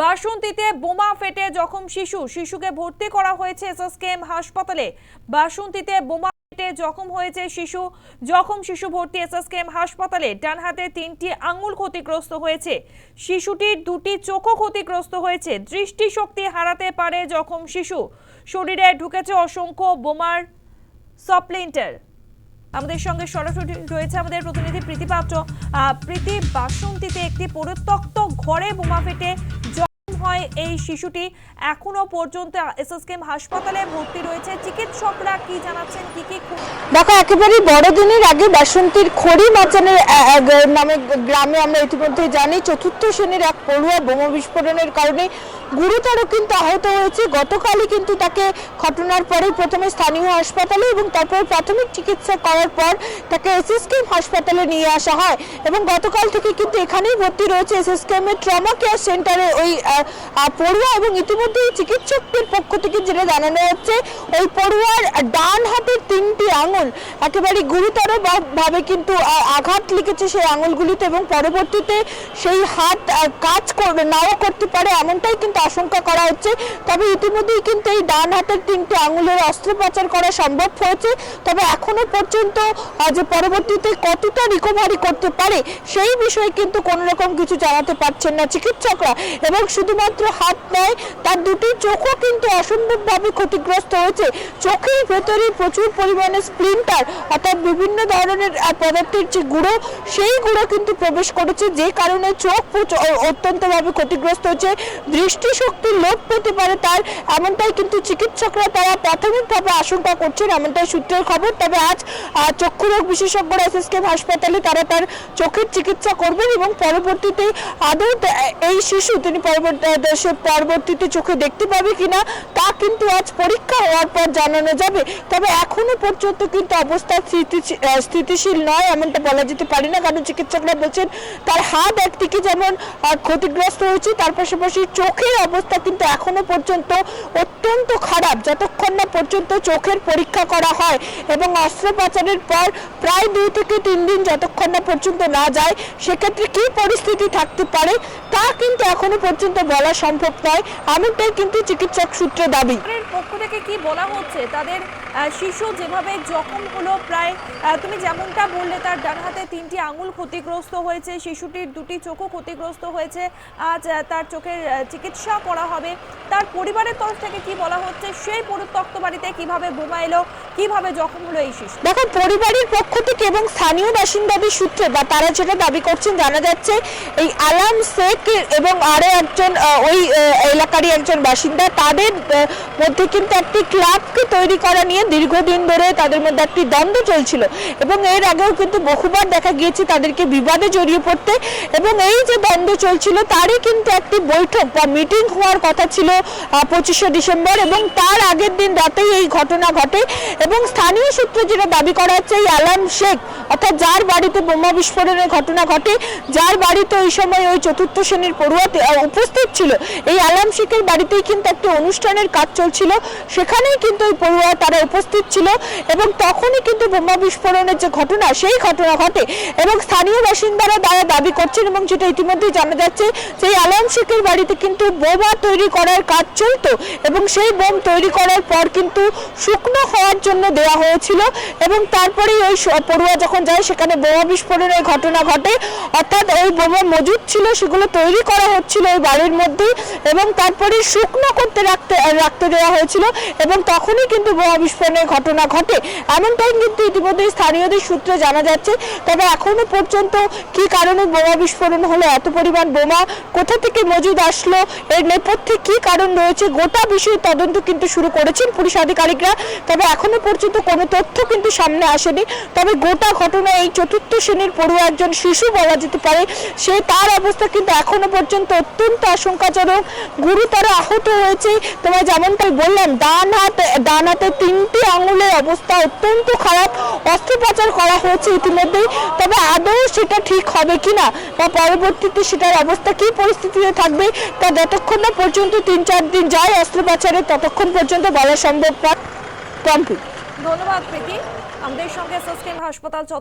বাসন্তীতে বোমা ফেটে জখম শিশু। শিশুকে ভর্তি করা হয়েছে এসএসকেএম হাসপাতালে। বাসন্তীতে বোমা ফেটে জখম হয়েছে শিশু। জখম শিশু ভর্তি এসএসকেএম হাসপাতালে ডান হাতে তিনটি আঙুল ক্ষতিগ্রস্ত হয়েছে। শিশুটির দুটি চোখও ক্ষতিগ্রস্ত হয়েছে। দৃষ্টিশক্তি হারাতে পারে জখম শিশু। শরীরে ঢুকেছে অসংখ্য বোমার সপ্লেন্টার। আমাদের সঙ্গে সরাসরি রয়েছে আমাদের প্রতিনিধি প্রীতি পাত্র প্রীতি, বাসন্তীতে একটি পরিত্যক্ত ঘরে বোমা ফেটে হয় এই শিশুটি। এখনও পর্যন্ত এসএসকেএম হাসপাতালে ভর্তি রয়েছে। চিকিৎসকরা কি জানাচ্ছেন? কি কি দেখো একেবারে বড়দিনের আগে বাসন্তীর খড়ি মাচানের নামে গ্রামে আমরা ইতিমধ্যে জানি, চতুর্থ শ্রেণির এক পড়ুয়া বোমা বিস্ফোরণের কারণে গুরুতর কিন্তু আহত হয়েছে। গতকালই কিন্তু তাকে ঘটনার পরে প্রথমে স্থানীয় হাসপাতালে এবং তারপর প্রাথমিক চিকিৎসা করার পর তাকে এসএসকেএম হাসপাতালে নিয়ে আসা হয়। এবং গতকাল থেকে কিন্তু এখানেই ভর্তি রয়েছে এসএসকেএম এর ট্রমা কেয়ার সেন্টারে ওই পড়ুয়া এবং ইতিমধ্যেই চিকিৎসকদের পক্ষ থেকে যেটা জানানো হচ্ছে, ওই পড়ুয়ার ডান হাতের তিনটি আঙুল একেবারে গুরুতর ভাবে কিন্তু আঘাত লিখেছে সেই আঙুলগুলিতে এবং পরবর্তীতে সেই হাত কাজ করবে, নাও করতে পারে এমনটাই কিন্তু আশঙ্কা করা হচ্ছে। তবে ইতিমধ্যেই কিন্তু এই ডান হাতের তিনটি আঙুলের অস্ত্রোপচার করা সম্ভব হয়েছে। তবে এখনও পর্যন্ত যে পরবর্তীতে কতটা রিকভারি করতে পারে, সেই বিষয়ে কিন্তু কোনো রকম কিছু জানাতে পারছেন না চিকিৎসকরা। এবং শুধুমাত্র হাত নয়, তার দুটি চোখও কিন্তু অসম্ভবভাবে ক্ষতিগ্রস্ত হয়েছে। চোখের ভেতরে প্রচুর পরিমাণে স্প্লিন্টার অর্থাৎ বিভিন্ন ধরনের পদার্থের যে গুঁড়ো, সেই গুঁড়ো কিন্তু প্রবেশ করেছে, যে কারণে চোখ অত্যন্তভাবে ক্ষতিগ্রস্ত হচ্ছে দৃষ্টিশক্তি লোপ পেতে পারে তার, এমনটাই কিন্তু চিকিৎসকরা তারা প্রাথমিকভাবে আশঙ্কা করছেন, এমনটাই সূত্রের খবর। তবে আজ চক্ষু রোগ বিশেষজ্ঞরা এসএসকেএম হাসপাতালে তারা তার চোখের চিকিৎসা করবেন এবং পরবর্তীতে আদৌ এই শিশু, তিনি পরবর্তী সে পরবর্তীতে চোখে দেখতে পাবে কিনা, তা কিন্তু আজ পরীক্ষা হওয়ার পর জানানো যাবে। তবে এখনও পর্যন্ত কিন্তু অবস্থা স্থিতিশীল নয়, এমনটা বলা যেতে পারে না। কারণ চিকিৎসকরা বলছেন, তার হাত একদিকে যেমন ক্ষতিগ্রস্ত হয়েছে, তার পাশাপাশি চোখের অবস্থা কিন্তু এখনও পর্যন্ত অত্যন্ত খারাপ। যতক্ষণ না পর্যন্ত চোখের পরীক্ষা করা হয় এবং অস্ত্রোপচারের পর প্রায় দুই থেকে তিন দিন যতক্ষণ না পর্যন্ত না যায়, সেক্ষেত্রে কি পরিস্থিতি থাকতে পারে, তা কিন্তু এখনও পর্যন্ত বলা সম্ভব নয়। এমনটাই কিন্তু চিকিৎসক সূত্রে দাবি। পক্ষ থেকে কি বলা হচ্ছে তাদের শিশু যেভাবে জখম হলো প্রায় তুমি যেমনটা বললে তার ডান হাতে তিনটি আঙুল ক্ষতিগ্রস্ত হয়েছে শিশুটির দুটি চোখও ক্ষতিগ্রস্ত হয়েছে আজ তার চোখের চিকিৎসা করা হবে। তার পরিবারের তরফ থেকে কি বলা হচ্ছে সেই পরিত্যক্ত বাড়িতে কীভাবে বোমা এলো কীভাবে জখম হলো এই শিশু? দেখো পরিবারের পক্ষ থেকে এবং স্থানীয় বাসিন্দাদের সূত্রে বা তারা যেটা দাবি করছেন জানা যাচ্ছে এই আলাম শেখ এবং আরও একজন ওই এলাকারই একজন বাসিন্দা। তাদের মধ্যে কিন্তু একটি ক্লাবকে তৈরি করা নিয়ে দীর্ঘদিন ধরে তাদের মধ্যে একটি দ্বন্দ্ব চলছিল। এবং এর আগেও কিন্তু বহুবার দেখা গিয়েছে তাদেরকে বিবাদে জড়িয়ে পড়তে। এবং এই যে দ্বন্দ্ব চলছিল, তারই কিন্তু একটি বৈঠক বা মিটিং হওয়ার কথা ছিল পঁচিশে ডিসেম্বর। এবং তার আগের দিন রাতেই এই ঘটনা ঘটে। এবং স্থানীয় সূত্রে যেটা দাবি করা হচ্ছে, এই আলাম শেখ অর্থাৎ যার বাড়িতে বোমা বিস্ফোরণের ঘটনা ঘটে, যার বাড়িতে ওই সময় ওই চতুর্থ শ্রেণির পড়ুয়াতে উপস্থিত ছিল, এই আলাম শেখের বাড়িতেই কিন্তু একটি অনুষ্ঠানের কাজ চলছিল। সেখানেই কিন্তু ওই পড়ুয়া তারা উপস্থিত ছিল এবং তখনই কিন্তু বোমা বিস্ফোরণের যে ঘটনা, সেই ঘটনা ঘটে এবং স্থানীয় বাসিন্দারা তারা দাবি করছেন এবং যেটা ইতিমধ্যে জানা যাচ্ছে, যে আলাম শেখের বাড়িতে কিন্তু বোমা তৈরি করার কাজ চলতো এবং সেই বোম তৈরি করার পর কিন্তু শুকনো হওয়ার জন্য দেওয়া হয়েছিল এবং তারপরেই ওই পড়ুয়া যখন যায়, সেখানে বোমা বিস্ফোরণের ঘটনা ঘটে। অর্থাৎ ওই বোমা মজুদ ছিল, সেগুলো তৈরি করা হচ্ছিল ওই বাড়ির মধ্যে এবং তারপরে শুকনো করতে রাখতে রাখতে দেওয়া হয়েছিল এবং তখনই কিন্তু বোমা বিস্ফোরণের ঘটনা ঘটে। এমনটাই কিন্তু ইতিমধ্যে স্থানীয়দের সূত্রে জানা যাচ্ছে। তবে এখনও পর্যন্ত কি কারণে বোমা বিস্ফোরণ হলো, এত পরিমাণ বোমা কোথা থেকে মজুদ আসলো, এর নেপথ্যে কি কারণ রয়েছে, গোটা বিষয়ে তদন্ত কিন্তু শুরু করেছেন পুলিশ আধিকারিকরা। তবে এখনও পর্যন্ত কোনো তথ্য কিন্তু সামনে আসেনি। তবে গোটা ঘটনা এই চতুর্থ শ্রেণির পড়ুয়া একজন শিশু বলা যেতে পারে। সে তার অবস্থা কিন্তু এখনও পর্যন্ত অত্যন্ত আশঙ্কাজনক, গুরুতর আহত হয়েছে। তোমায় যেমনটাই বললাম, ডান হাত, ডান হাতে তিনটি আঙুলের অবস্থা অত্যন্ত খারাপ, অস্ত্রোপচার করা হয়েছে ইতিমধ্যেই। তবে আদৌ সেটা ঠিক হবে কিনা বা পরবর্তীতে সেটার অবস্থা কি পরিস্থিতিতে থাকবে, তা যতক্ষণ না পর্যন্ত তিন চার দিন যায় অস্ত্রোপচারে, ততক্ষণ পর্যন্ত বলা সম্ভব নয়। ধন্যবাদ, প্রীতি। আমাদের সঙ্গে হাসপাতাল